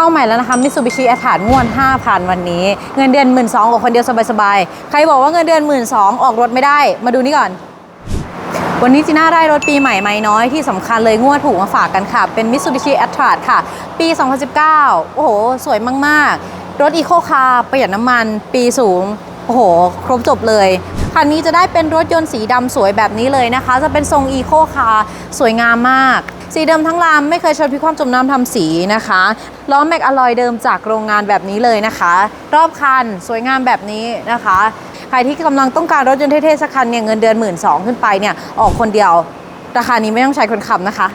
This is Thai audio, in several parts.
เข้าใหม่แล้วนะคะ Mitsubishi a t r a งวด5,000 วันนี้ เงินเดือน 1 2ื่นออกคนเดียวสบายๆ ใครบอกว่าเงินเดือน 1 2ื่นออกรถไม่ได้ มาดูนี่ก่อน วันนี้จีน่าได้รถปีใหม่ไม่น้อยที่สำคัญเลยงวดถูกมาฝากกันค่ะ เป็น Mitsubishi a t r a ค่ะ ปี 2019 โอ้โห สวยมากๆ รถ Eco Car ประหยัดน้ำมัน ปีสูง โอ้โห ครบจบเลยคันนี้จะได้เป็นรถยนต์สีดำสวยแบบนี้เลยนะคะ จะเป็นทรง Eco Car สวยงามมาก สีเดิมทั้งลำไม่เคยชนพิความจมน้ำทำสีนะคะล้อแม็กอะลอยเดิมจากโรงงานแบบนี้เลยนะคะ รอบคันสวยงามแบบนี้นะคะใครที่กำลังต้องการรถยนต์เท่ๆสักคันเนี่ยเงินเดือนหมื่นสองขึ้นไปเนี่ยออกคนเดียว ราคานี้ไม่ต้องใช้คนขับนะคะ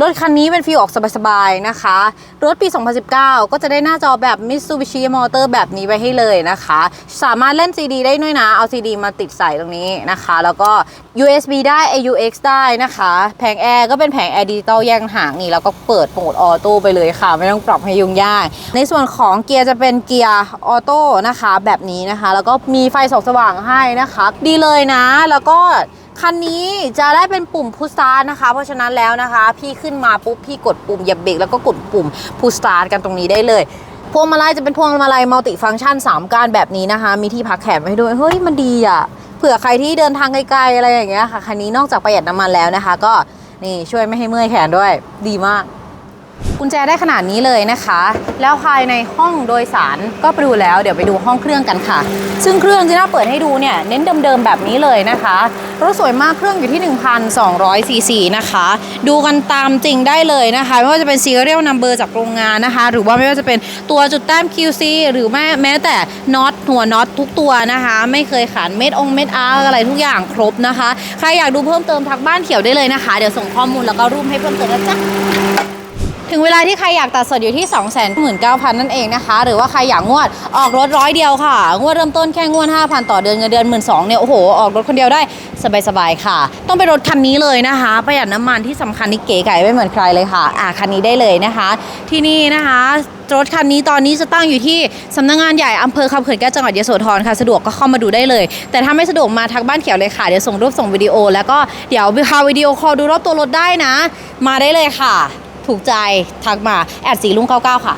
รถคันนี้เป็นฟีลออกสบายๆนะคะ รถปี 2019 ก็จะได้หน้าจอแบบ Mitsubishi Motor แบบนี้ไปให้เลยนะคะ สามารถเล่น CD ได้ด้วยนะ เอา CD มาติดใส่ตรงนี้นะคะ แล้วก็ USB ได้ AUX ได้นะคะ แผงแอร์ก็เป็นแผงแอร์ดิจิตอลแยกหางนี่ แล้วก็เปิดโหมดออโต้ไปเลยค่ะ ไม่ต้องปรับให้ยุ่งยาก ในส่วนของเกียร์จะเป็นเกียร์ออโต้นะคะ แบบนี้นะคะ แล้วก็มีไฟส่องสว่างให้นะคะ ดีเลยนะ แล้วก็ คันนี้จะได้เป็นปุ่มพุสตาร์นะคะ เพราะฉะนั้นแล้วนะคะ พี่ขึ้นมาปุ๊บพี่กดปุ่มเหยียบเบรกแล้วก็กดปุ่มพุสตาร์กันตรงนี้ได้เลยพวงมาลัยจะเป็นพวงมาลัยมัลติฟังก์ชัน3การแบบนี้นะคะ มีที่พักแขนไว้ด้วย เฮ้ย มันดีอะ เผื่อใครที่เดินทางไกลๆอะไรอย่างเงี้ยค่ะ คันนี้นอกจากประหยัดน้ำมันแล้วนะคะ ก็นี่ช่วยไม่ให้เมื่อยแขนด้วย ดีมาก กุญแจได้ขนาดนี้เลยนะคะ แล้วภายในห้องโดยสารก็ไปดูแล้วเดี๋ยวไปดูห้องเครื่องกันค่ะ ซึ่งเครื่องที่น่าเปิดให้ดูเนี่ยเน้นเดิมๆแบบนี้เลยนะคะรถสวยมากเครื่องอยู่ที่ 1,200ซีซีนะคะ ดูกันตามจริงได้เลยนะคะ ไม่ว่าจะเป็น serial number จากโรงงานนะคะ หรือว่าไม่ว่าจะเป็นตัวจุดแต้ม QC หรือแม้แม้แต่น็อตหัวน็อตทุกตัวนะคะ ไม่เคยขาดเม็ดองเม็ดอาร์อะไรทุกอย่างครบนะคะ ใครอยากดูเพิ่มเติมทักบ้านเขียวได้เลยนะคะ เดี๋ยวส่งข้อมูลแล้วก็รูปให้เพิ่มเติมนะจ๊ะ ถึงเวลาที่ใครอยากตัดสดอยู่ที่ 2 9 0 0 0 นั่นเองนะคะ หรือว่าใครอยากงวดออกรถร้อยเดียวค่ะ งวดเริ่มต้นแค่งวด 5,000 ต่อเดือนเงินเดือน 1 2 0 0 0เนี่ยโอ้โห ออกรถคนเดียวได้สบายๆค่ะ ต้องไปนรถคันนี้เลยนะคะ ประหยัดน้ำมันที่สำคัญนี่เก๋ไก่ไม่เหมือนใครเลยค่ะอะคันนี้ได้เลยนะคะ ที่นี่นะคะรถคันนี้ตอนนี้จะตั้งอยู่ที่สำนักงานใหญ่อำเภอคำเขื่อนแก้วจังหวัดยโสธรค่ะสะดวกก็เข้ามาดูได้เลย แต่ถ้าไม่สะดวกมาทักบ้านเขียวเลยค่ะ เดี๋ยวส่งรูปส่งวิดีโอ แล้วก็เดี๋ยวพาวิดีโอคอลดูรอบตัวรถได้นะ มาได้เลยค่ะ ถูกใจทักมาแอดสีลุง99ค่ะ